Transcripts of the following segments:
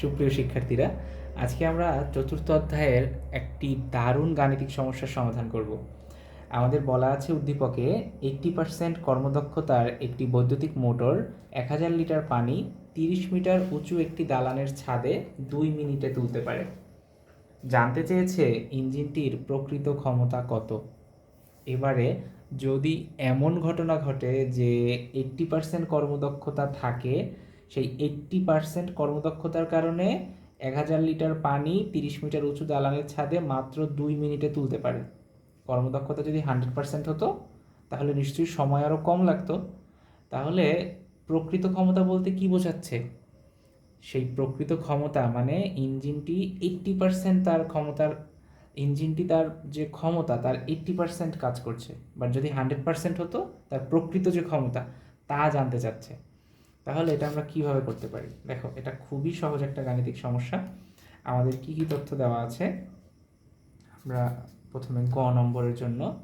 সুপ্রিয় শিক্ষার্থীরা, আজকে আমরা চতুর্থ অধ্যায়ের একটি দারুণ গাণিতিক সমস্যার সমাধান করব। আমাদের বলা আছে উদ্দীপকে এইট্টি পার্সেন্ট কর্মদক্ষতার একটি বৈদ্যুতিক মোটর, এক হাজার লিটার পানি, তিরিশ মিটার উঁচু একটি দালানের ছাদে দুই মিনিটে তুলতে পারে। জানতে চেয়েছে ইঞ্জিনটির প্রকৃত ক্ষমতা কত? এবারে যদি এমন ঘটনা ঘটে যে এইট্টি পার্সেন্ট কর্মদক্ষতা থাকে সেই এইট্টি পার্সেন্ট কর্মদক্ষতার কারণে এক হাজার লিটার পানি তিরিশ মিটার উঁচু দালানের ছাদে মাত্র দুই মিনিটে তুলতে পারে। কর্মদক্ষতা যদি হান্ড্রেড পার্সেন্ট হতো, তাহলে নিশ্চয়ই সময় আরও কম লাগতো। তাহলে প্রকৃত ক্ষমতা বলতে কি বোঝাচ্ছে? সেই প্রকৃত ক্ষমতা মানে ইঞ্জিনটি এইট্টি পার্সেন্ট তার ক্ষমতার, ইঞ্জিনটি তার যে ক্ষমতা, তার এইট্টি পার্সেন্ট কাজ করছে। বাট যদি হান্ড্রেড পার্সেন্ট হতো, তার প্রকৃত যে ক্ষমতা, তা জানতে চাচ্ছে। তাহলে এটা আমরা কীভাবে করতে পারি? দেখো, এটা খুবই সহজ একটা গাণিতিক সমস্যা। আমাদের কি কি তথ্য দেওয়া আছে? আমরা প্রথমে গ নম্বরের জন্য।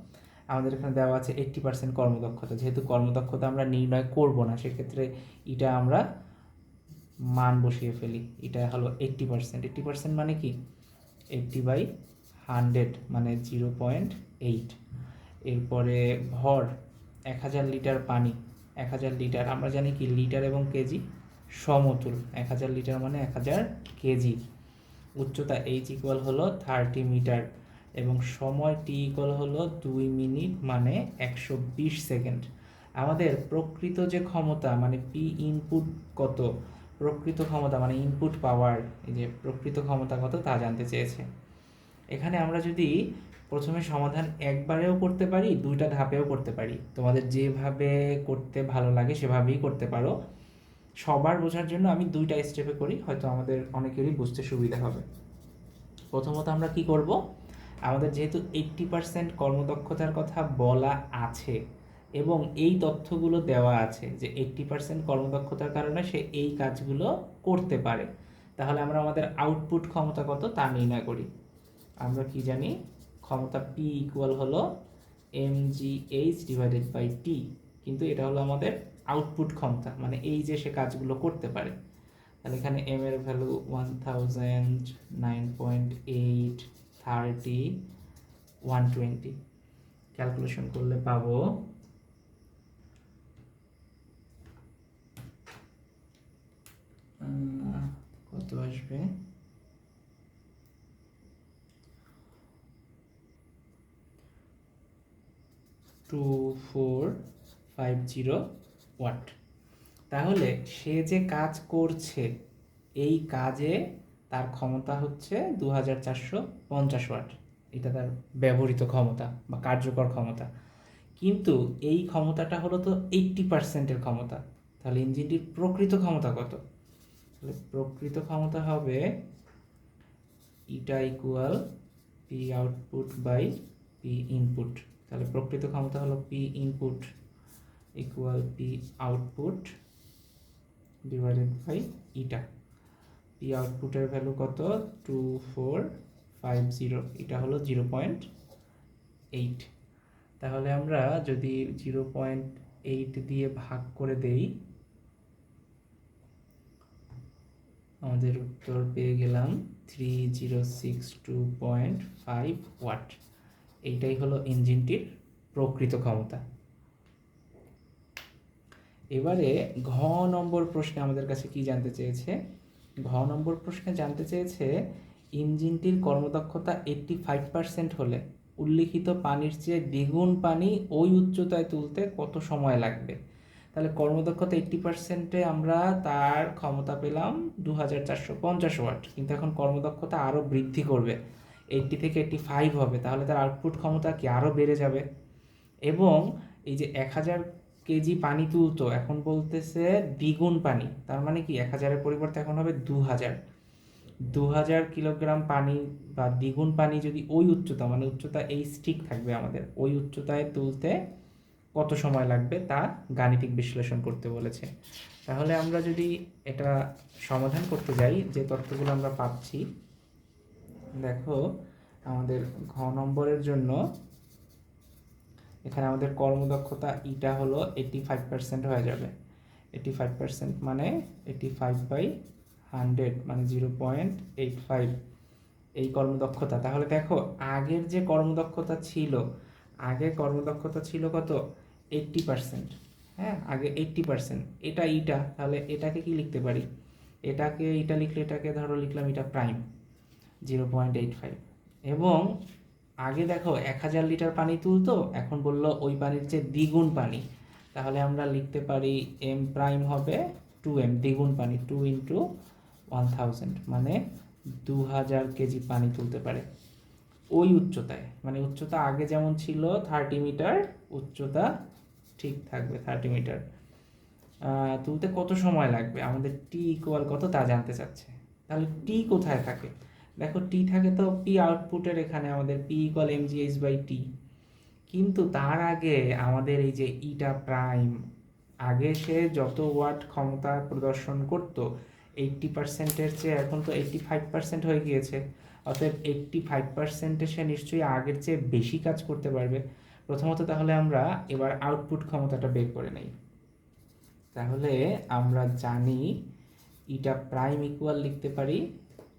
আমাদের এখানে দেওয়া আছে এইট্টি পার্সেন্ট কর্মদক্ষতা। যেহেতু কর্মদক্ষতা আমরা নির্ণয় করব না, সেক্ষেত্রে এটা আমরা মান বসিয়ে ফেলি। এটা হলো এইট্টি পার্সেন্ট এইট্টি পার্সেন্ট মানে কি? এইট্টি বাই হান্ড্রেড মানে জিরো পয়েন্ট এইট এরপরে ভর, এক হাজার লিটার পানি। এক হাজার লিটার। আমরা জানি কি, লিটার এবং কেজি সমতুল। এক হাজার লিটার মানে এক হাজার কেজি। উচ্চতা এইচ ইকুয়াল হলো থার্টি মিটার এবং সময় টি ইকুয়াল হলো দুই মিনিট মানে একশো বিশ সেকেন্ড। আমাদের প্রকৃত যে ক্ষমতা মানে পি ইনপুট কত, প্রকৃত ক্ষমতা মানে ইনপুট পাওয়ার এই যে প্রকৃত ক্ষমতা কত তা জানতে চেয়েছে। এখানে আমরা যদি প্রথমে সমাধান একবারেও করতে পারি, দুইটা ধাপেও করতে পারি। তোমাদের যেভাবে করতে ভালো লাগে সেভাবেই করতে পারো। সবার বোঝার জন্য আমি দুইটা স্টেপে করি, হয়তো আমাদের অনেকেরই বুঝতে সুবিধা হবে। প্রথমত আমরা কি করব? আমাদের যেহেতু এইট্টি পার্সেন্ট কর্মদক্ষতার কথা বলা আছে এবং এই তথ্যগুলো দেওয়া আছে যে এইট্টি পার্সেন্ট কর্মদক্ষতার কারণে সে এই কাজগুলো করতে পারে, তাহলে আমরা আমাদের আউটপুট ক্ষমতা কত তা নির্ণয় করি। আমরা কি জানি? ক্ষমতা পি ইকুয়াল হলো M G H divided by T কিন্তু এটা হলো আমাদের আউটপুট ক্ষমতা মানে এই যে সে কাজগুলো করতে পারে। তাহলে এখানে এম এর value one thousand nine point eight thirty one twenty calculation করলে পাবো কত আসবে? Two four five zero watt তাহলে সে যে কাজ করছে, এই কাজে তার ক্ষমতা হচ্ছে দু হাজার চারশো পঞ্চাশ ওয়াট। এটা তার ব্যবহৃত ক্ষমতা বা কার্যকর ক্ষমতা। কিন্তু এই ক্ষমতাটা হলো তো এইট্টি পার্সেন্টের ক্ষমতা। তাহলে ইঞ্জিনটির প্রকৃত ক্ষমতা কত? তাহলে প্রকৃত ক্ষমতা হবে eta equal P output by P input তাহলে প্রকৃত ক্ষমতা হলো P input equal P output divided by eta P আউটপুটের ভ্যালু কত? টু ফোর ফাইভ জিরো এটা হলো জিরো পয়েন্ট এইট তাহলে আমরা যদি জিরো পয়েন্ট এইট দিয়ে ভাগ করে দেই, আমাদের উত্তর পেয়ে গেলাম three zero six two point five watt এইটাই হলো ইঞ্জিনটির প্রকৃত ক্ষমতা। এবারে ঘ নম্বর প্রশ্নে আমাদের কাছে কি জানতে চেয়েছে? ঘ নম্বর প্রশ্নে জানতে চেয়েছে, ইঞ্জিনটির কর্মদক্ষতা এইট্টি ফাইভ পার্সেন্ট হলে উল্লিখিত পানির চেয়ে দ্বিগুণ পানি ওই উচ্চতায় তুলতে কত সময় লাগবে? তাহলে কর্মদক্ষতা এইট্টি পার্সেন্টে আমরা তার ক্ষমতা পেলাম দু হাজার চারশো পঞ্চাশ ওয়াট। কিন্তু এখন কর্মদক্ষতা আরও বৃদ্ধি করবে। এইট্টি থেকে এইট্টি ফাইভ হবে, তাহলে তার আউটপুট ক্ষমতা কি আরও বেড়ে যাবে? এবং এই যে এক হাজার কেজি পানি তুলতো, এখন বলতেছে দ্বিগুণ পানি, তার মানে কি এক হাজারের পরিবর্তে এখন হবে দু হাজার। দু হাজার কিলোগ্রাম পানি বা দ্বিগুণ পানি যদি ওই উচ্চতা মানে উচ্চতা এই স্টিক থাকবে আমাদের, ওই উচ্চতায় তুলতে কত সময় লাগবে তা গাণিতিক বিশ্লেষণ করতে বলেছে। তাহলে আমরা যদি এটা সমাধান করতে যাই, যে তথ্যগুলো আমরা পাচ্ছি দেখো, আমাদের ঘ নম্বরের জন্য এখানে আমাদের কর্মদক্ষতা ইটা হলো এইটি ফাইভ পার্সেন্ট হয়ে যাবে। এইটি ফাইভ পার্সেন্ট মানে এইটি ফাইভ বাই হান্ড্রেড মানে জিরো পয়েন্ট এইট ফাইভ এই কর্মদক্ষতা, তাহলে দেখো, আগের যে কর্মদক্ষতা ছিল আগে কর্মদক্ষতা ছিল কত? এইট্টি পার্সেন্ট হ্যাঁ আগে এইট্টি পার্সেন্ট এটা ইটা, তাহলে এটাকে কি লিখতে পারি? এটাকে এটা লিখলে এটাকে ধরো লিখলাম এটা prime zero point eight five. এবং আগে দেখো এক হাজার লিটার পানি তুলতো, এখন বলল ওই পানির চেয়ে দ্বিগুণ পানি। তাহলে আমরা লিখতে পারি এম প্রাইম হবে টু এম দ্বিগুণ পানি টু ইন্টু ওয়ান থাউজেন্ড মানে দু হাজার কেজি পানি তুলতে পারে। ওই উচ্চতায় মানে উচ্চতা আগে যেমন ছিল থার্টি মিটার উচ্চতা ঠিক থাকবে থার্টি মিটার তুলতে কত সময় লাগবে? আমাদের টি ইকুয়াল কত তা জানতে চাচ্ছে। তাহলে টি কোথায় থাকে? দেখো টি থাকে তো পি আউটপুটের এখানে আমাদের P equal M G H by T কিন্তু তার আগে আমাদের এই যে ইটা প্রাইম আগে সে যত ওয়াট ক্ষমতা প্রদর্শন করতো এইট্টি পার্সেন্টের চেয়ে এখন তো এইট্টি ফাইভ পার্সেন্ট হয়ে গিয়েছে। অতএব এইট্টি ফাইভ পার্সেন্টে সে নিশ্চয়ই আগের চেয়ে বেশি কাজ করতে পারবে। প্রথমত তাহলে আমরা এবার আউটপুট ক্ষমতাটা বের করে নেই। তাহলে আমরা জানি ইটা প্রাইম ইকুয়াল লিখতে পারি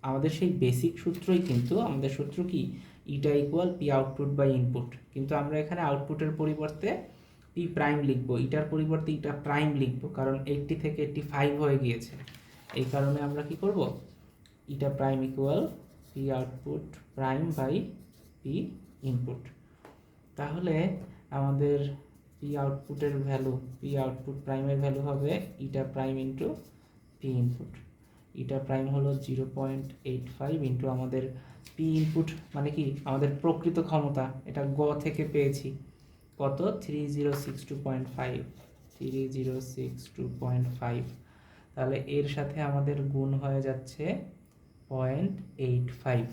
আমাদের সেই বেসিক সূত্রই কিন্তু আমাদের সূত্র কি? Eta equal P output by input কিন্তু আমরা এখানে আউটপুটের পরিবর্তে পি প্রাইম লিখব। ইটার পরিবর্তে ইটা প্রাইম লিখব, কারণ এইটটি থেকে এইটটি ফাইভ হয়ে গিয়েছে। এই কারণে আমরা কি করব? Eta prime equal P output prime by P input তাহলে আমাদের পি আউটপুটের ভ্যালু পি আউটপুট প্রাইমের ভ্যালু হবে eta prime into P input eta prime হলো zero point eight five into আমাদের পি ইনপুট মানে কি? আমাদের প্রকৃত ক্ষমতা, এটা গ থেকে পেয়েছি। কত? Three zero six two point five three zero six two point five তাহলে এর সাথে আমাদের গুণ হয়ে যাচ্ছে পয়েন্ট এইট ফাইভ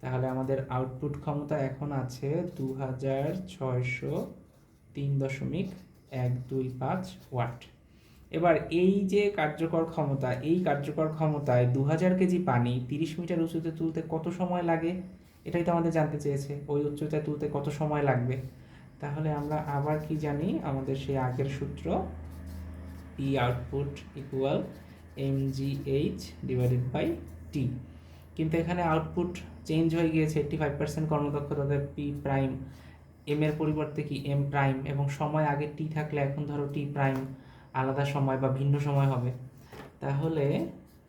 তাহলে আমাদের আউটপুট ক্ষমতা এখন আছে দু হাজার ছয়শো তিন দশমিক এক দুই পাঁচ ওয়াট। এবার এই যে কার্যকর ক্ষমতা, এই কার্যকর ক্ষমতায় দু হাজার কেজি পানি তিরিশ মিটার উঁচুতে তুলতে কত সময় লাগে? এটাই তো আমাদের জানতে চেয়েছে। ওই উচ্চতায় তুলতে কত সময় লাগবে? তাহলে আমরা আবার কি জানি? আমাদের সেই আগের সূত্র P output equal M G H divided by T কিন্তু এখানে আউটপুট চেঞ্জ হয়ে গিয়েছে এইট্টি ফাইভ পার্সেন্ট কর্মদক্ষতাতে পি প্রাইম এম এর পরিবর্তে কি? এম প্রাইম এবং সময় আগে টি থাকলে এখন ধরো টি প্রাইম আলাদা সময় বা ভিন্ন সময় হবে। তাহলে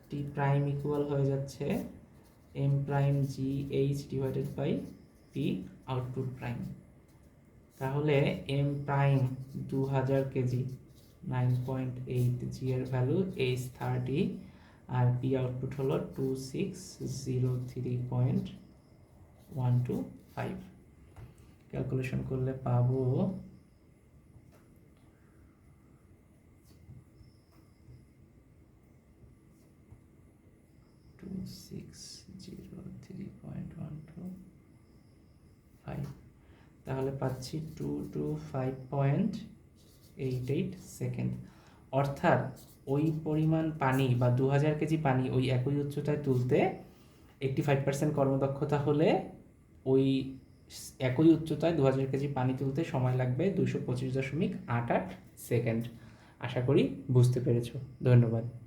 টি প্রাইম ইকুয়াল হয়ে যাচ্ছে M prime G H divided by P output prime তাহলে এম প্রাইম দু হাজার kg nine point eight G এর ভ্যালু এইচ থার্টি আর পি আউটপুট হলো two six zero three point one two five calculation করলে পাবো two six zero three point one two five তাহলে পাচ্ছি two two five point eight eight second অর্থাৎ ওই পরিমাণ পানি বা দু হাজার কেজি পানি ওই একই উচ্চতায় তুলতে এইটটি ফাইভ পার্সেন্ট কর্মদক্ষতা হলে ওই একই উচ্চতায় দু হাজার কেজি পানি তুলতে সময় লাগবে দুশো পঁচিশ দশমিক আট আট সেকেন্ড আশা করি বুঝতে পেরেছ। ধন্যবাদ।